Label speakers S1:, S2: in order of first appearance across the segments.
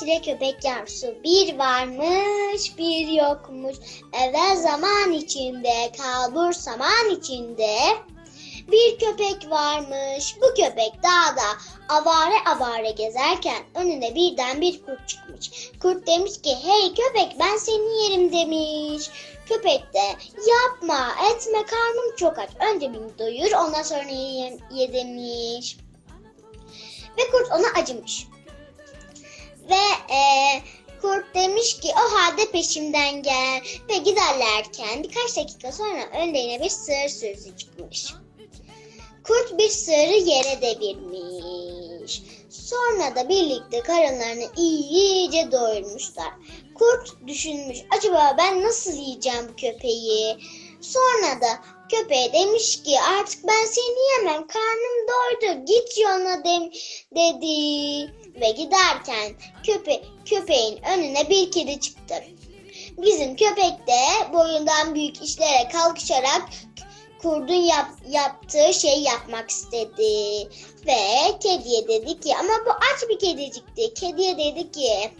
S1: Çile köpek yavrusu bir varmış bir yokmuş evvel zaman içinde kalbur saman içinde bir köpek varmış bu köpek dağda avare avare gezerken önüne birden bir kurt çıkmış. Kurt demiş ki hey köpek ben senin yerim demiş. Köpek de yapma etme karnım çok aç. Önce beni doyur ondan sonra ye, ye demiş. Ve kurt ona acımış. Ve eee, kurt demiş ki o halde peşimden gel. Ve giderlerken birkaç dakika sonra önlerine bir sığır sürüsü çıkmış. Kurt bir sığırı yere devirmiş. Sonra da birlikte karınlarını iyice doyurmuşlar. Kurt düşünmüş acaba ben nasıl yiyeceğim bu köpeği? Sonra da köpeğe demiş ki artık ben seni yemem karnım doydu git yoluna dem dedi. Ve giderken köpe köpeğin önüne bir kedi çıktı. Bizim köpek de boyundan büyük işlere kalkışarak kurdun yap, yaptığı şey yapmak istedi. Ve kediye dedi ki ama bu aç bir kedicikti. Kediye dedi ki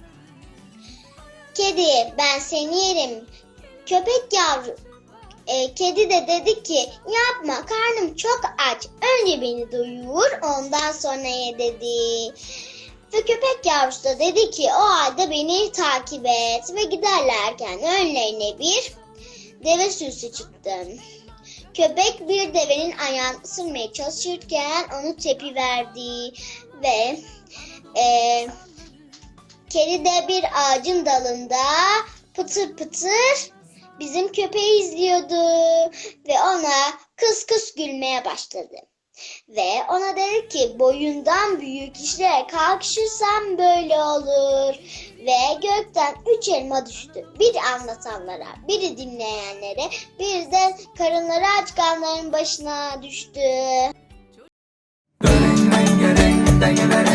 S1: Kedi ben seni yerim. Köpek yavru e, kedi de dedi ki yapma karnım çok aç. Önce beni doyur ondan sonra ye dedi. Ve köpek yavrusu da dedi ki o halde beni takip et. Ve giderlerken önlerine bir deve sürüsü çıktı. Köpek bir devenin ayağını ısırmaya çalışırken onu tepiverdi ve e, kedi de bir ağacın dalında pıtır pıtır bizim köpeği izliyordu ve ona kıs kıs gülmeye başladı. Ve ona dedi ki boyundan büyük işlere kalkışırsan böyle olur. Ve gökten üç elma düştü. Biri anlatanlara, biri dinleyenlere, bir de karınları aç kalanların başına düştü.
S2: Ding ding ding